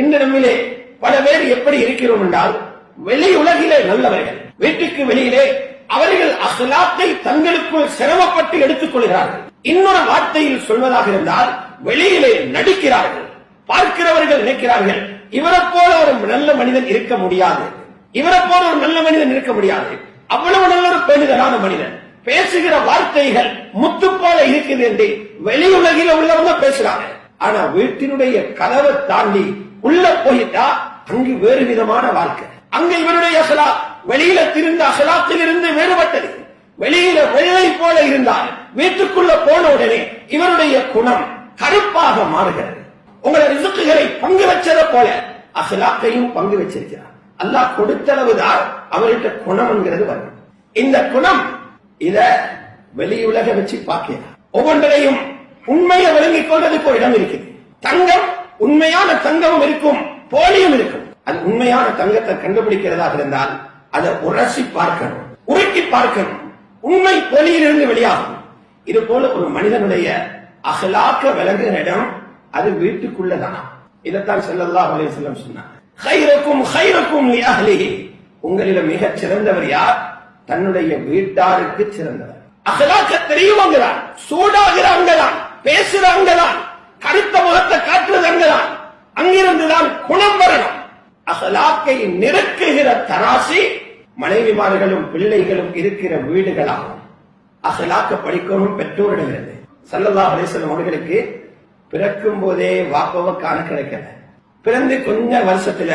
இன்று நம்மிலே பல பேர் எப்படி இருக்கிறோம் என்றால் வெளி உலகிலே நல்லவர்கள் வீட்டுக்கு வெளியிலே அவர்கள் அசலாத்தை தங்களுக்குள் சிரமப்பட்டு எடுத்துக் கொள்கிறார்கள். இன்னொரு வார்த்தையில் சொல்வதாக இருந்தால் வெளியிலே நடிக்கிறார்கள் பார்க்கிறவர்கள் நினைக்கிறார்கள் இவரை போல ஒரு நல்ல மனிதன் இருக்க முடியாது. இவரை போல ஒரு நல்ல மனிதன் இருக்க முடியாது. அவ்வளவு நல்ல ஒரு பேணுதலான மனிதன் பேசுகிற வார்த்தைகள் முத்து போல இருக்குது என்று வெளி உலகில உள்ளவங்க பேசுறாங்க. ஆனா வீட்டினுடைய கதவை தாண்டி உள்ள போயிட்டா அங்கு வேறு விதமான வாழ்க்கை. அங்க இவருடைய அசலா வெளியில திரிந்த அசலாத்தில் இருந்து வேறுபட்டது. வெளியில வெள்ளை போல இருந்தால் வீட்டுக்குள்ள போன உடனே இவருடைய குணம் கருப்பாக மாறுகிறது. உங்களை ரிசுக்குகளை பங்கு வச்சதை போல அசலாத்தையும் பங்கு வச்சிருக்கிறார். அல்லாஹ் கொடுத்தளவுதான் அவர்கிட்ட குணம் என்கிறது வரும். இந்த குணம் இத வெளியுலக வச்சு பார்க்கிறார். ஒவ்வொன்றையும் உண்மையை விளங்கிக் கொள்வதற்கு இடம் இருக்குது. தங்கம் உண்மையான தங்கமும் இருக்கும் போலியும் இருக்கும். அது உண்மையான தங்கத்தை கண்டுபிடிக்கிறதாக இருந்தால் அதை உரசி பார்க்கணும் உருக்கி பார்க்கணும். உண்மை போலியிலிருந்து வெளியாகும். இது போல ஒரு மனிதனுடைய அகலாக்க விளங்குகிற இடம் அது வீட்டுக்குள்ளதானா? இதைத்தான் செல்லல்லா அலைய செல்லம் சொன்னார். ஹைரக்கும் ஹைரக்கும் லி உங்களிடம் மிகச் சிறந்தவர் யார்? தன்னுடைய வீட்டாருக்கு சிறந்தவர். அகலாக்க தெரியவங்க தான் சூடாகிறவங்க தான் கருத்த முகத்தை காட்டுறவங்க தான் அங்கிருந்துதான் குணம் வரணும். அகலாக்கை நெருக்குகிற தராசி மனைவிமார்களும் பிள்ளைகளும் இருக்கிற வீடுகளாகும். அகலாக்க படிக்கணும் பெற்றோரிடமிருந்து. சல்லல்லா அலைஹி வஸல்லம் அவர்களுக்கு பிறக்கும் போதே வாப்பவ காண கிடைக்கல. பிறந்து கொஞ்ச வருஷத்துல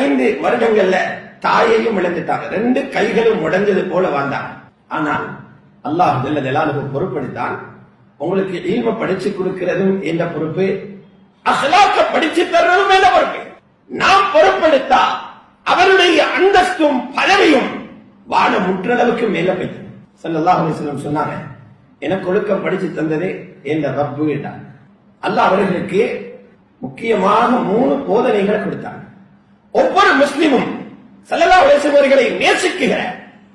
ஐந்து வருடங்கள்ல தாயையும் இழந்துட்டாங்க. ரெண்டு கைகளும் உடைஞ்சது போல வாழ்ந்தாங்க. ஆனால் அல்லாஹ் ஜல்ல பொறுப்படுத்தான் உங்களுக்கு ஈல்ம படிச்சு கொடுக்கிறதும் என்ன பொறுப்பு அசலாக்க படிச்சு தர்றதும் என்ற பொறுப்பு. நாம் பொறுப்படுத்தா அவருடைய அந்தஸ்தும் பதவியும் வாட முற்றளவுக்கு மேல போயிட்டு. சல்லாஹ் அலைஹி சொன்னாங்க எனக்கு ஒழுக்கம் படிச்சு தந்ததே என்ற ரப்பு என்றார் அல்ல அவர்களுக்கு முக்கியமாக மூணு போதனைகளை கொடுத்தாங்க. ஒவ்வொரு முஸ்லிமும் ஸல்லல்லாஹு அலைஹி அவர்களை நேசிக்குகிற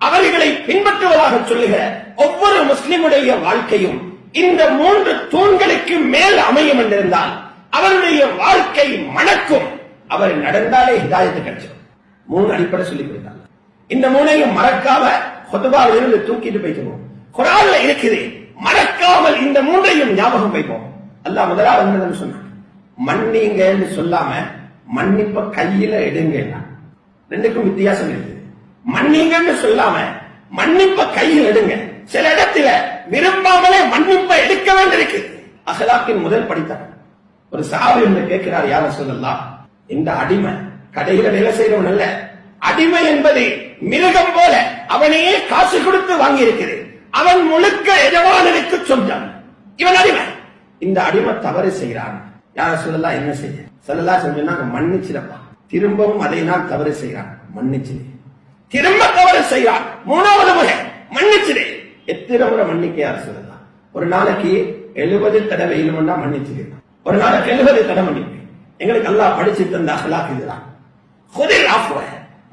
அவர்களை பின்பற்றுவதாக சொல்லுகிற ஒவ்வொரு முஸ்லிமுடைய வாழ்க்கையும் இந்த மூன்று தூண்களுக்கு மேல் அமையும் என்றிருந்தால் அவருடைய வாழ்க்கை மணக்கும். அவர் நடந்தாலே ஹிதாயத்து கிடைச்சிடும் மூணு அடிப்படை சொல்லி கொடுத்தாங்க இந்த மூணையும் மறக்காம ஹொத்துபாவில் இருந்து தூக்கிட்டு போய்க்கிறோம் குரான்ல இருக்குது மறக்காமல் இந்த மூன்றையும் ஞாபகம் வைப்போம். அல்லா முதலாவது என்னன்னு சொன்னாங்க மன்னிங்கன்னு சொல்லாம மன்னிப்ப கையில எடுங்க ரெண்டுக்கும் வித்தியாசம் இருக்குது. மன்னிங்கன்னு சொல்லாம மன்னிப்ப கையில் எடுங்க. சில இடத்துல விரும்பாமலே மன்னிப்பை எடுக்க வேண்டியிருக்கு. அகலாக்கின் முதல் படித்தார் ஒரு சாவி என்று கேட்கிறார் யார சொல்லலாம் இந்த அடிமை. கடையில வேலை செய்யறவன் அல்ல. அடிமை என்பது மிருகம் போல அவனையே காசு கொடுத்து வாங்கி இருக்கிறது அவன் முழுக்க எஜமானனுக்கு சொந்தம். இவன் அடிமை. இந்த அடிமை தவறு செய்கிறான். யார சொல்லலாம் என்ன செய்ய? சொல்லலாம் சொன்னா மன்னிச்சிடப்பா. திரும்பவும் அதை நான் தவறு செய்கிறான். மன்னிச்சிடு. திரும்ப தவறு செய்கிறான். மூணாவது முறை மன்னிச்சிடு. எத்தனை முறை மன்னிக்க யார் சொல்லலாம் ஒரு நாளைக்கு எழுபது தடவை இல்லைன்னா மன்னிச்சிருக்கான் ஒரு நாளைக்கு எழுபது தடவை மன்னிப்பேன் எங்களுக்கு எல்லாம் படிச்சு தந்த அகலாக் இதுதான்.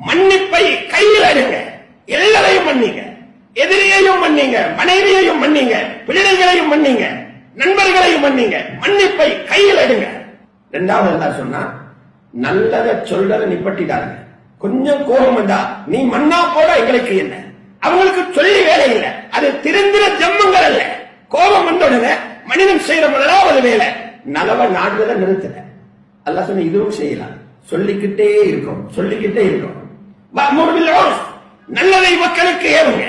மன்னிப்பை கையில் எடுங்க. எல்லாரையும் மன்னிங்க. எதிரியையும் மன்னிங்க. மனைவியையும் மன்னிங்க. பிள்ளைகளையும் மன்னிங்க. நண்பர்களையும் மன்னிங்க. மன்னிப்பை கையில் எடுங்க. ரெண்டாவது என்ன சொன்னா நல்லத சொல்றத நிப்பட்டிடாங்க கொஞ்சம் கோபம் வந்தா நீ மண்ணா போட எங்களுக்கு என்ன? அவங்களுக்கு சொல்லி வேலை இல்லை. அது திருந்திர ஜம்மங்கள் அல்ல. கோபம் வந்தோடனே மனிதன் செய்யற முதலாவது வேலை நலவ நாடுறத நிறுத்தல அல்ல சொன்ன இதுவும் செய்யலாம். சொல்லிக்கிட்டே இருக்கும் சொல்லிக்கிட்டே இருக்கும். நல்லதை மக்களுக்கு ஏவுங்க.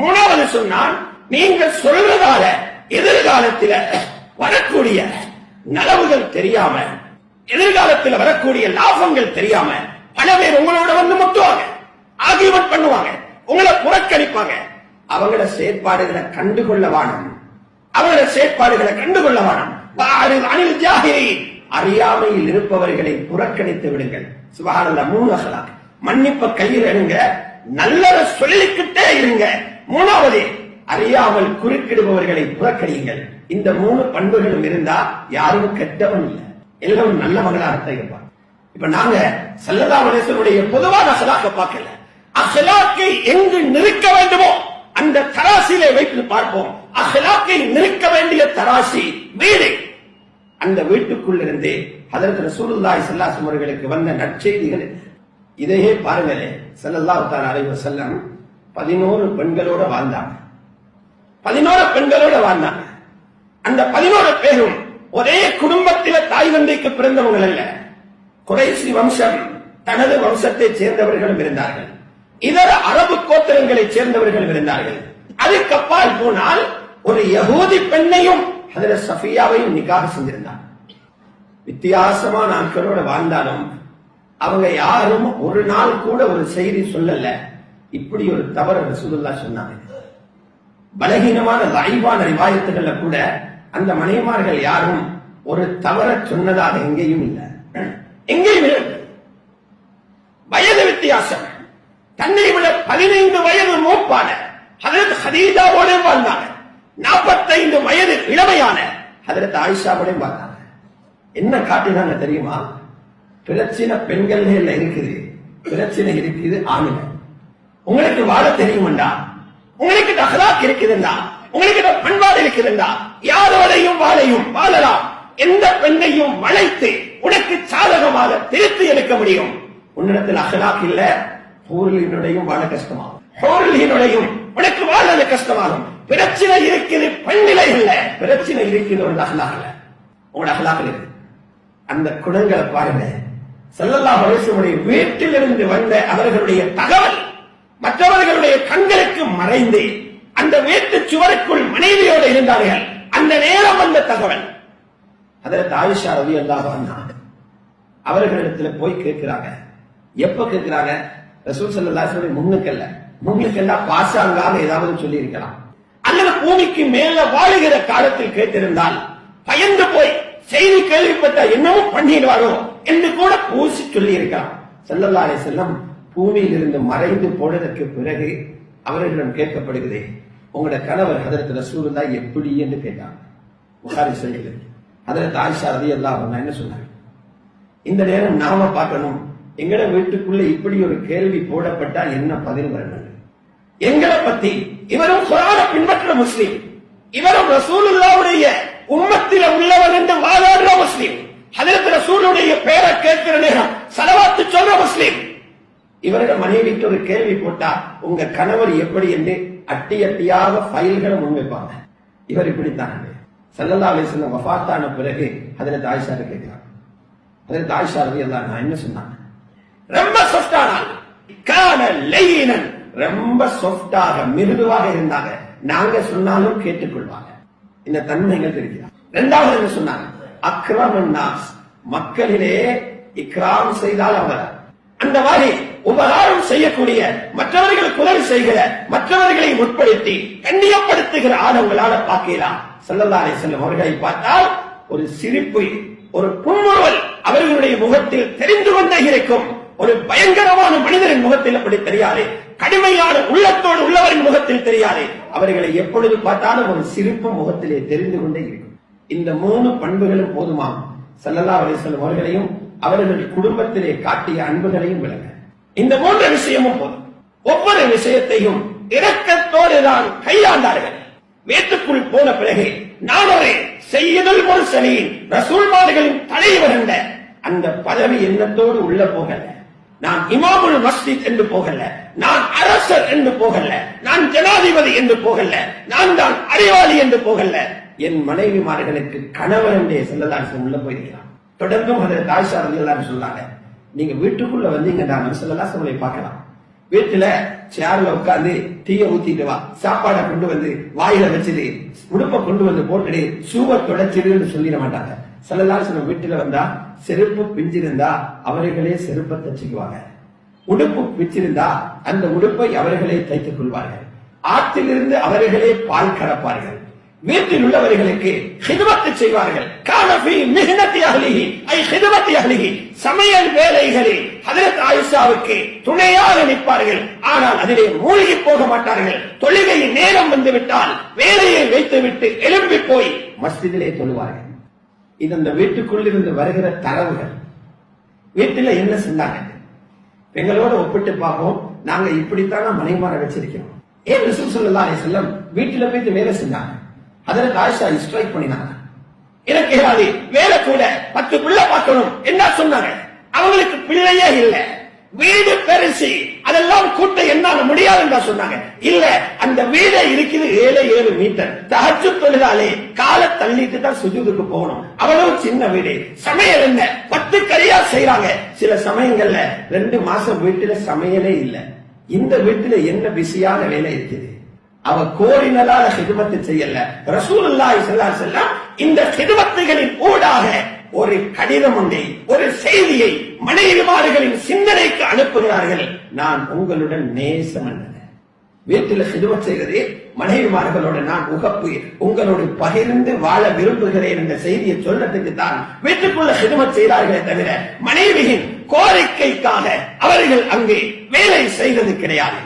மூணாவது சொன்னால் நீங்கள் சொல்றதால எதிர்காலத்தில் வரக்கூடிய நலவுகள் தெரியாம எதிர்காலத்தில் வரக்கூடிய லாபங்கள் தெரியாம பல பேர் உங்களோட வந்து முட்டுவாங்க. ஆகியவன் பண்ணுவாங்க. உங்களை புறக்கணிப்பாங்க. அவங்கள செயற்பாடுகளை கண்டுகொள்ள வானம். அவங்கள செயற்பாடுகளை கண்டுகொள்ள வானம். வாரு- அனில் ஜாகிரி அறியாமையில் இருப்பவர்களை புறக்கணித்து விடுங்கள். சுபஹானல்ல மூணு அகலாக். மன்னிப்ப கையில் எடுங்க. நல்லத சொல்லிக்கிட்டே இருங்க. மூணாவது அறியாமல் குறுக்கிடுபவர்களை புறக்கணியுங்கள். இந்த மூணு பண்புகளும் இருந்தா யாரும் கெட்டவன் இல்லை. எல்லாரும் நல்லவங்களா அர்த்தம் இருப்பாங்க. இப்ப நாங்க செல்லதா மனேசனுடைய பொதுவான அசலாக்க பார்க்கல. அசலாக்கை எங்கு நிறுக்க வேண்டுமோ அந்த தராசிலே வைத்து பார்ப்போம். அசலாக்கை நிற்க வேண்டிய தராசி வீடு. அந்த வீட்டுக்குள்ளிருந்து அதற்கு ரசூலுல்லாய் செல்லாசம் அவர்களுக்கு வந்த நற்செய்திகள். இதையே பாருங்களே செல்லல்லா தான் அலைவ செல்லம் பதினோரு பெண்களோட வாழ்ந்தாங்க 11 பெண்களோட வாழ்ந்தாங்க அந்த 11 பேரும் ஒரே குடும்பத்தில தாய் தந்தைக்கு பிறந்தவங்கள் அல்ல. குறைசி வம்சம் தனது வம்சத்தை சேர்ந்தவர்களும் இருந்தார்கள். இதர அரபு கோத்திரங்களைச் சேர்ந்தவர்கள் இருந்தார்கள். அதுக்கப்பால் போனால் ஒரு யகூதி பெண்ணையும் அதுல சஃபியாவையும் நிக்காக செஞ்சிருந்தார் வித்தியாசமான ஆட்களோட வாழ்ந்தாலும் அவங்க யாரும் ஒரு நாள் கூட ஒரு செய்தி சொல்லல. இப்படி ஒரு தவறு ரசூலுல்லா சொன்னாங்க. பலகீனமான வாய்வான ரிவாயத்துகள்ல கூட அந்த மனைவிமார்கள் யாரும் ஒரு தவற சொன்னதாக எங்கேயும் இல்லை. எங்கேயும் இல்லை. வயது வித்தியாசம். தன்னை விட பதினைந்து வயது மூப்பான ஹதரத் ஹதீஜாவோட வாழ்ந்தாங்க நாற்பத்தைந்து வயது இளமையான ஹதரத் ஆயிஷாவோட வாழ்ந்தாங்க என்ன காட்டினாங்க தெரியுமா? பிரச்சனை பெண்கள் இருக்குது. பிரச்சனை இருக்குது ஆணுங்க உங்களுக்கு வாழ தெரியும்டா உங்களுக்கு அகலாக் இருக்குதுண்டா? உங்களுக்கு பண்பாடு இருக்குதுண்டா? யாரோடையும் வாழையும் வாழலாம். எந்த பெண்ணையும் வளைத்து உனக்கு சாதகமாக திருத்தி எடுக்க முடியும். உன்னிடத்தில் அகலாக் இல்ல. ஹோர்லினுடையும் வாழ கஷ்டமாகும். ஹோர்லினுடையும் உனக்கு வாழ்றது கஷ்டமாகும். பிரச்சனை இருக்குது பெண்ணிலை இல்ல பிரச்சனை இருக்குது ஒரு அகலாகல உங்களோட அகலாகல இருக்கு அந்த குணங்களை பாருங்க. செல்லல்லா வயசுடைய வீட்டிலிருந்து வந்த அவர்களுடைய தகவல் மற்றவர்களுடைய கண்களுக்கு மறைந்து அந்த வீட்டு சுவருக்குள் மனைவியோடு இருந்தார்கள். அந்த நேரம் வந்த தகவல். அதற்கு ஆயிஷா ரவி அல்லாஹ் அவர்களிடத்துல போய் கேட்கிறாங்க. எப்ப கேட்கிறாங்க? ரசூல் சல்லாஹுடைய முன்னுக்கல்ல. முன்னுக்கெல்லாம் பாசாங்காக ஏதாவது சொல்லி இருக்கலாம் அல்லது பூமிக்கு மேல வாழுகிற காலத்தில் கேட்டிருந்தால் பயந்து போய் செய்தி கேள்விப்பட்ட என்னவும் பண்ணிடுவாரோ என்று கூட பூசி சொல்லி இருக்கலாம் செல்லல்லாரே செல்லம் பூமியில் இருந்து மறைந்து போனதற்கு பிறகு அவர்களிடம் கேட்கப்படுகிறது உங்களோட கணவர் ஹதரத் ரசூலுல்லா எப்படி என்று கேட்டாங்க. புகாரி சொல்லுகிறது ஹதரத் ஆயிஷா ரதி எல்லாம் என்ன சொன்னாங்க? இந்த நேரம் நாம பார்க்கணும். எங்கட வீட்டுக்குள்ள இப்படி ஒரு கேள்வி போடப்பட்டா என்ன பதில் வரணும்? எங்களை பத்தி இவரும் குரான பின்பற்ற முஸ்லீம். இவரும் ரசூலுல்லாவுடைய உம்மத்தில உள்ளவர் என்று வாதாடுற முஸ்லீம். ஹதரத் ரசூலுடைய பேரை கேட்கிற நேரம் சலவாத்து சொல்ற முஸ்லீம். இவரிடம் மனைவிக்கு ஒரு கேள்வி போட்டா உங்க கணவர் எப்படி என்று அட்டி அட்டியாக ஃபைல்களை முன்வைப்பாங்க இவர் இப்படித்தான் சல்லல்லா அலிஸ்லாம் வஃபாத்தான பிறகு அதில் தாய்ஷாரு கேட்கிறாங்க அதில் ஆயிஷா ரவி நான் என்ன சொன்னாங்க? ரொம்ப சொஃப்டானால் கான லெயினன். ரொம்ப சொஃப்டாக மிருதுவாக இருந்தாங்க. நாங்க சொன்னாலும் கேட்டுக்கொள்வாங்க. இந்த தன்மைகள் இருக்கிறார் இரண்டாவது என்ன சொன்னாங்க? அக்ரம் நாஸ். மக்களிலே இக்ராம் செய்தால் அவர். அந்த மாதிரி உபகாரம் செய்யக்கூடிய மற்றவர்களுக்கு உதவி செய்கிற மற்றவர்களை உட்படுத்தி கண்ணியப்படுத்துகிற ஆளுங்களால பார்க்கலாம் செல்லல்லாரை செல்லும் அவர்களை பார்த்தால் ஒரு சிரிப்பு ஒரு புன்முறுவல் அவர்களுடைய முகத்தில் தெரிந்து கொண்டே இருக்கும். ஒரு பயங்கரமான மனிதரின் முகத்தில் அப்படி தெரியாது. கடுமையான உள்ளத்தோடு உள்ளவரின் முகத்தில் தெரியாது. அவர்களை எப்பொழுது பார்த்தாலும் ஒரு சிரிப்பு முகத்திலே தெரிந்து கொண்டே இருக்கும். இந்த மூணு பண்புகளும் போதுமா சல்லல்லா அலிஸ்லம் அவர்களையும் அவர்கள் குடும்பத்திலே காட்டிய அன்புகளையும் விளங்க. இந்த மூன்று விஷயமும் போதும். ஒவ்வொரு விஷயத்தையும் இரக்கத்தோடு தான் கையாண்டார்கள். வீட்டுக்குள் போன பிறகு நான் ஒரு செய்யுதல் முரசலின் ரசூல்மார்களின் தலைவர் என்ற அந்த பதவி எண்ணத்தோடு உள்ள போகல. நான் இமாமுல் மஸ்ஜித் என்று போகல. நான் அரசர் என்று போகல. நான் ஜனாதிபதி என்று போகல. நான் தான் அறிவாளி என்று போகல. என் மனைவிமார்களுக்கு கணவர் என்றே செல்லலாம் உள்ள போயிருக்கிறான். தொடர்ந்தும் அதில் தாய்ஷா எல்லாரும் சொன்னாங்க. நீங்க வீட்டுக்குள்ள வந்தீங்கன்னா செல்லலாம் உங்களை பார்க்கலாம். வீட்டுல சேர்ல உட்காந்து டீய ஊத்திட்டு வா. சாப்பாடை கொண்டு வந்து வாயில வச்சிரு உடுப்ப கொண்டு வந்து போட்டுடு சூவ தொடச்சிடுன்னு சொல்லிட மாட்டாங்க. சிலலாம் சில வீட்டுல வந்தா செருப்பு பிஞ்சிருந்தா அவர்களே செருப்பை தச்சுக்குவாங்க. உடுப்பு பிச்சிருந்தா அந்த உடுப்பை அவர்களே தைத்துக் கொள்வார்கள். ஆற்றிலிருந்து அவர்களே பால் கறப்பார்கள். வீட்டில் உள்ளவர்களுக்கு ஹிதுமத்து செய்வார்கள். காலபி மிகுனத்தி அகலிகி ஐ ஹிதுமத்தி அகலிகி சமையல் வேலைகளில் ஹதரத் ஆயிஷாவுக்கு துணையாக நிற்பார்கள். ஆனால் அதிலே மூழ்கி போக மாட்டார்கள். தொழுகையின் நேரம் வந்து விட்டால் வேலையை வைத்துவிட்டு எழும்பி போய் மஸ்ஜிதிலே தொழுவார்கள். இது அந்த வீட்டுக்குள் இருந்து வருகிற தரவுகள். வீட்டுல என்ன செஞ்சாங்க எங்களோட ஒப்பிட்டு பார்ப்போம். நாங்க இப்படித்தான் மனைமாற வச்சிருக்கிறோம். ஏன் ரிசூல் சொல்லலாம் செல்லம் வீட்டுல போயிட்டு வேலை செஞ்சாங்க? அதில் ஆயிஷா ஸ்ட்ரைக் பண்ணினாங்க. எனக்கு வேலை கூட பத்து பிள்ளை பார்க்கணும். என்ன சொன்னாங்க? அவங்களுக்கு பிள்ளையே இல்ல. வீடு பெருசு. அதெல்லாம் கூட்ட என்னால முடியாது என்று சொன்னாங்க. இல்ல அந்த வீடு இருக்குது ஏழு ஏழு மீட்டர். தகச்சு தொழிலாளி காலை தள்ளிட்டு தான் சுஜூதுக்கு போகணும். அவ்வளவு சின்ன வீடு. சமையல் என்ன? பத்து கறியா செய்யறாங்க சில சமயங்கள்ல ரெண்டு மாசம் வீட்டுல சமையலே இல்ல. இந்த வீட்டுல என்ன பிஸியான வேலை இருக்குது? அவ கோரினதால சிதுமத்தை செய்யல. ரசூல் அல்லாஹ் அலைஹி இந்த சிதுமத்துகளின் ஊடாக ஒரு கடிதம் ஒன்றை ஒரு செய்தியை மனைவிமார்களின் சிந்தனைக்கு அனுப்புகிறார்கள். நான் உங்களுடன் நேசம் வீட்டில் ஹிதுமத் செய்கிறது மனைவிமார்களோட நான் உகப்பு. உங்களோடு பகிர்ந்து வாழ விரும்புகிறேன் என்ற செய்தியை சொல்றதுக்கு தான் வீட்டுக்குள்ள ஹிதுமத் செய்தார்களே தவிர மனைவியின் கோரிக்கைக்காக அவர்கள் அங்கே வேலை செய்தது கிடையாது.